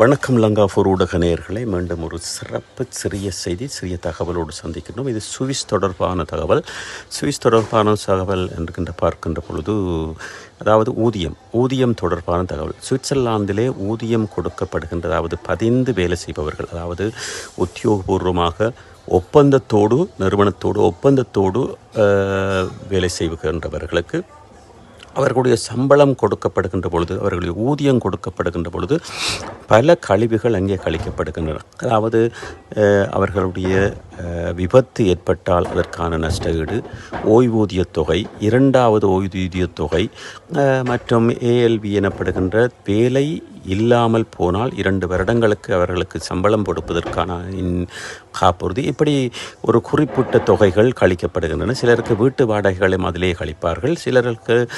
வணக்கம் லங்காபூர் ஊடக நேயர்களை. மீண்டும் ஒரு சிறப்பு சிறிய செய்தி சிறிய தகவலோடு சந்திக்கின்றோம். இது சுவிஸ் தொடர்பான தகவல். சுவிஸ் தொடர்பான தகவல் என்கின்ற பார்க்கின்ற பொழுது அதாவது ஊதியம் ஊதியம் தொடர்பான தகவல். சுவிட்சர்லாந்திலே ஊதியம் கொடுக்கப்படுகின்ற அதாவது பதிந்து வேலை செய்பவர்கள் அதாவது உத்தியோகபூர்வமாக ஒப்பந்தத்தோடு நிறுவனத்தோடு ஒப்பந்தத்தோடு வேலை செய்கின்றவர்களுக்கு அவர்களுடைய சம்பளம் கொடுக்கப்படுகின்ற பொழுது அவர்களுடைய ஊதியம் கொடுக்கப்படுகின்ற பொழுது பல கழிவுகள் அங்கே கழிக்கப்படுகின்றன. அதாவது அவர்களுடைய விபத்து ஏற்பட்டால் அதற்கான நஷ்டஈடு ஓய்வூதியத் தொகை இரண்டாவது ஓய்வூதியத் தொகை மற்றும் ஏஎல்வி எனப்படுகின்ற வேலை இல்லாமல் போனால் இரண்டு வருடங்களுக்கு அவர்களுக்கு சம்பளம் கொடுப்பதற்கான இன்- காப்புறுதி. இப்படி ஒரு குறிப்பிட்ட தொகைகள் கழிக்கப்படுகின்றன. சிலருக்கு வீட்டு வாடகைகளையும் அதிலே கழிப்பார்கள். சிலருக்கு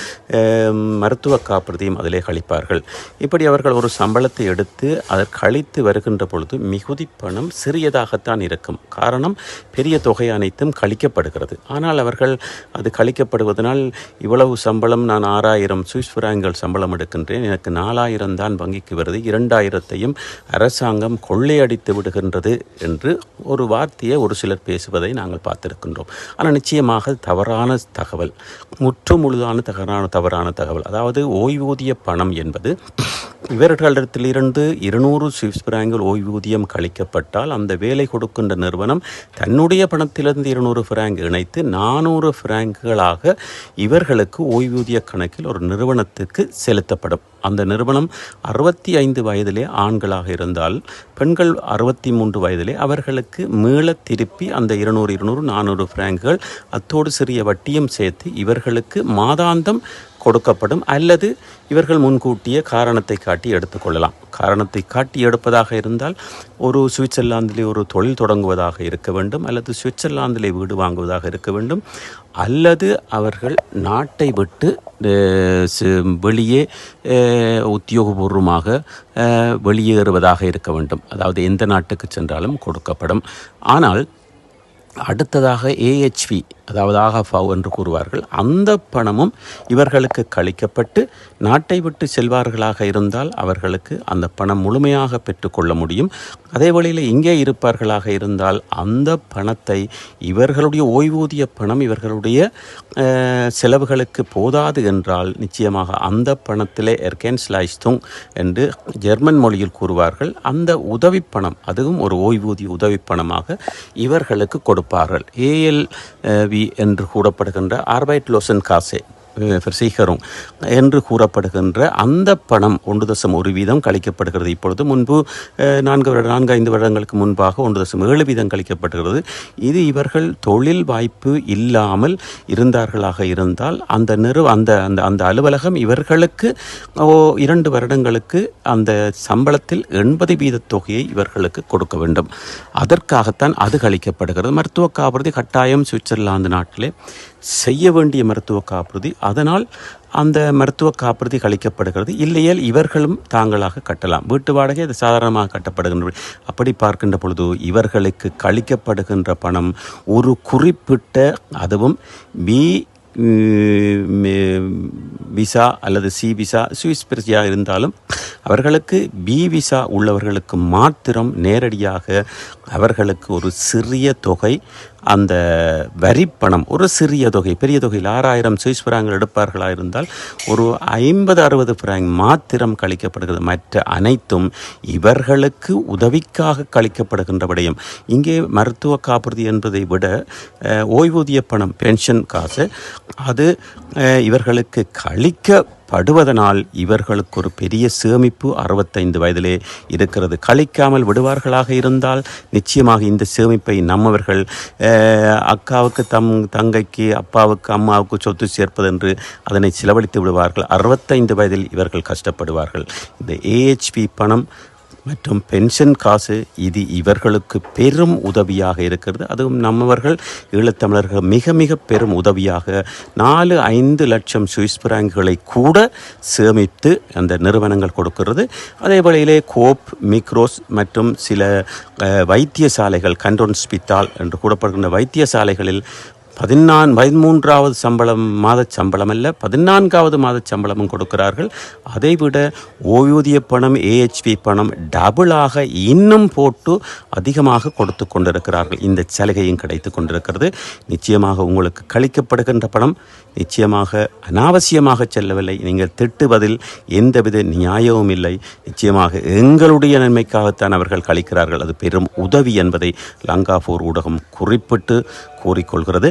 மருத்துவ காப்புறுதியும் அதிலே கழிப்பார்கள். இப்படி அவர்கள் ஒரு சம்பளத்தை எடுத்து அதை கழித்து வருகின்ற பொழுது மிகுதி பணம் சிறியதாகத்தான் இருக்கும். காரணம் பெரிய தொகை அனைத்தும் கழிக்கப்படுகிறது. ஆனால் அவர்கள் அது கழிக்கப்படுவதனால் இவ்வளவு சம்பளம் நான் ஆறாயிரம் சுவிஸ் பிராங்கள் சம்பளம் எடுக்கின்றேன். எனக்கு நாலாயிரம் தான் வங்கிக்கு வருது. இரண்டாயிரத்தையும் அரசாங்கம் கொள்ளையடித்து விடுகின்றது என்று ஒரு வார்த்தையை ஒரு சிலர் பேசுவதை நாங்கள் பார்த்திருக்கின்றோம். ஆனால் நிச்சயமாக தவறான தகவல் முற்று முழுதான தவறான தவறான தகவல் அதாவது ஓய்வூதிய பணம் என்பது இவர்களிடத்திலிருந்து இருநூறு சுவிஸ் பிராங்கில் ஓய்வூதியம் கழிக்கப்பட்டால் அந்த வேலை கொடுக்கின்ற நிறுவனம் தன்னுடைய பணத்திலிருந்து இருநூறு பிராங்க் இணைத்து நானூறு பிராங்குகளாக இவர்களுக்கு ஓய்வூதிய கணக்கில் ஒரு நிறுவனத்துக்கு செலுத்தப்படும். அந்த நிறுவனம் அறுபத்தி ஐந்து வயதிலே ஆண்களாக இருந்தால் பெண்கள் அறுபத்தி மூன்று வயதிலே அவர்களுக்கு மீள திருப்பி அந்த இருநூறு இருநூறு நானூறு பிராங்குகள் அத்தோடு சிறிய வட்டியும் சேர்த்து இவர்களுக்கு மாதாந்தம் கொடுக்கப்படும் அல்லது இவர்கள் முன்கூட்டிய காரணத்தை காட்டி எடுத்துக்கொள்ளலாம் காரணத்தை காட்டி எடுப்பதாக இருந்தால் ஒரு சுவிட்சர்லாந்திலே ஒரு தொழில் தொடங்குவதாக இருக்க வேண்டும் அல்லது சுவிட்சர்லாந்திலே வீடு வாங்குவதாக இருக்க வேண்டும் அல்லது அவர்கள் நாட்டை விட்டு வெளியே உத்தியோகபூர்வமாக வெளியேறுவதாக இருக்க வேண்டும். அதாவது எந்த நாட்டுக்கு சென்றாலும் கொடுக்கப்படும். ஆனால் அடுத்ததாக ஏஹெச்வி அதாவது ஆகஃபாவ் என்று கூறுவார்கள். அந்த பணமும் இவர்களுக்கு கழிக்கப்பட்டு நாட்டை விட்டு செல்வார்களாக இருந்தால் அவர்களுக்கு அந்த பணம் முழுமையாக பெற்றுக்கொள்ள முடியும். அதே வழியில் இங்கே இருப்பார்களாக இருந்தால் அந்த பணத்தை இவர்களுடைய ஓய்வூதிய பணம் இவர்களுடைய செலவுகளுக்கு போதாது என்றால் நிச்சயமாக அந்த பணத்திலே எர்கேன்ஸ்லாய்ஸ்துங் என்று ஜெர்மன் மொழியில் கூறுவார்கள். அந்த உதவி பணம் அதுவும் ஒரு ஓய்வூதிய உதவி பணமாக இவர்களுக்கு கொடுப்பார்கள் ஏஎல்வி eh, என்று கூறப்படுகின்ற ஆர்பைட் லோசன் காசே சீகரும் என்று கூறப்படுகின்ற அந்த பணம் ஒன்று தசம் ஒரு வீதம் கழிக்கப்படுகிறது. இப்பொழுது முன்பு நான்கு வருட நான்கு ஐந்து வருடங்களுக்கு முன்பாக ஒன்று தசம் ஏழு வீதம் கழிக்கப்படுகிறது. இது இவர்கள் தொழில் வாய்ப்பு இல்லாமல் இருந்தார்களாக இருந்தால் அந்த நிறு அந்த அந்த அந்த அலுவலகம் இவர்களுக்கு ஓ, இரண்டு வருடங்களுக்கு அந்த சம்பளத்தில் எண்பது வீத தொகையை இவர்களுக்கு கொடுக்க வேண்டும். அதற்காகத்தான் அது கழிக்கப்படுகிறது. மருத்துவ காப்புறுதி கட்டாயம் சுவிட்சர்லாந்து நாட்டிலே செய்ய வேண்டிய மருத்துவ காப்புறுதி. அதனால் அந்த மருத்துவ காப்புறுதி கழிக்கப்படுகிறது. இல்லையேல் இவர்களும் தாங்களாக கட்டலாம். வீட்டு வாடகை அது சாதாரணமாக கட்டப்படுகின்ற அப்படி பார்க்கின்ற பொழுது இவர்களுக்கு கழிக்கப்படுகின்ற பணம் ஒரு குறிப்பிட்ட அதுவும் பி விசா அல்லது சி விசா சுவிஸ் பிரஜையாக இருந்தாலும் அவர்களுக்கு பி விசா உள்ளவர்களுக்கு மாத்திரம் நேரடியாக அவர்களுக்கு ஒரு சிறிய தொகை அந்த வரிப்பணம் ஒரு சிறிய தொகை பெரிய தொகையில் ஆறாயிரம் சுவிஸ் பிராங்கள் எடுப்பார்களாக இருந்தால் ஒரு ஐம்பது அறுபது பிராங்க் மாத்திரம் கழிக்கப்படுகிறது. மற்ற அனைத்தும் இவர்களுக்கு உதவிக்காக கழிக்கப்படுகின்ற விடயம். இங்கே மருத்துவ காப்புறுதி என்பதை விட ஓய்வூதிய பணம் பென்ஷன் காசு அது இவர்களுக்கு கழிக்க படுவதனால் இவர்களுக்கு ஒரு பெரிய சேமிப்பு அறுபத்தைந்து வயதிலே இருக்கிறது. கழிக்காமல் விடுவார்களாக இருந்தால் நிச்சயமாக இந்த சேமிப்பை நம்மவர்கள் அக்காவுக்கு தம் தங்கைக்கு அப்பாவுக்கு அம்மாவுக்கு சொத்து சேர்ப்பதென்று அதனை செலவழித்து விடுவார்கள். அறுபத்தைந்து வயதில் இவர்கள் கஷ்டப்படுவார்கள். இந்த ஏஹெச்பி பணம் மற்றும் பென்ஷன் காசு இது இவர்களுக்கு பெரும் உதவியாக இருக்கிறது. அதுவும் நம்மவர்கள் ஈழத்தமிழர்கள் மிக மிக பெரும் உதவியாக நாலு ஐந்து லட்சம் சுவிஸ் பிராங்குகளை கூட சேமித்து அந்த நிறுவனங்கள் கொடுக்கிறது. அதே வேளையிலே கோப் மிக்ரோஸ் மற்றும் சில வைத்தியசாலைகள் கண்டோன் ஸ்பித்தால் என்று கூடப்படுகின்ற வைத்தியசாலைகளில் பதினான் பதிமூன்றாவது சம்பளம் மாத சம்பளம் அல்ல பதினான்காவது மாத சம்பளமும் கொடுக்கிறார்கள். அதைவிட ஓய்வூதிய பணம் ஏஹெச்பி பணம் டபுளாக இன்னும் போட்டு அதிகமாக கொடுத்து கொண்டிருக்கிறார்கள். இந்த சலுகையும் கிடைத்து கொண்டிருக்கிறது. நிச்சயமாக உங்களுக்கு கழிக்கப்படுகின்ற பணம் நிச்சயமாக அனாவசியமாக செல்லவில்லை. நீங்கள் திட்டுவதில் எந்தவித நியாயமும் இல்லை. நிச்சயமாக எங்களுடைய நன்மைக்காகத்தான் அவர்கள் கழிக்கிறார்கள். அது பெரும் உதவி என்பதை லங்காபூர் ஊடகம் குறிப்பிட்டு கூறிக்கொள்கிறது.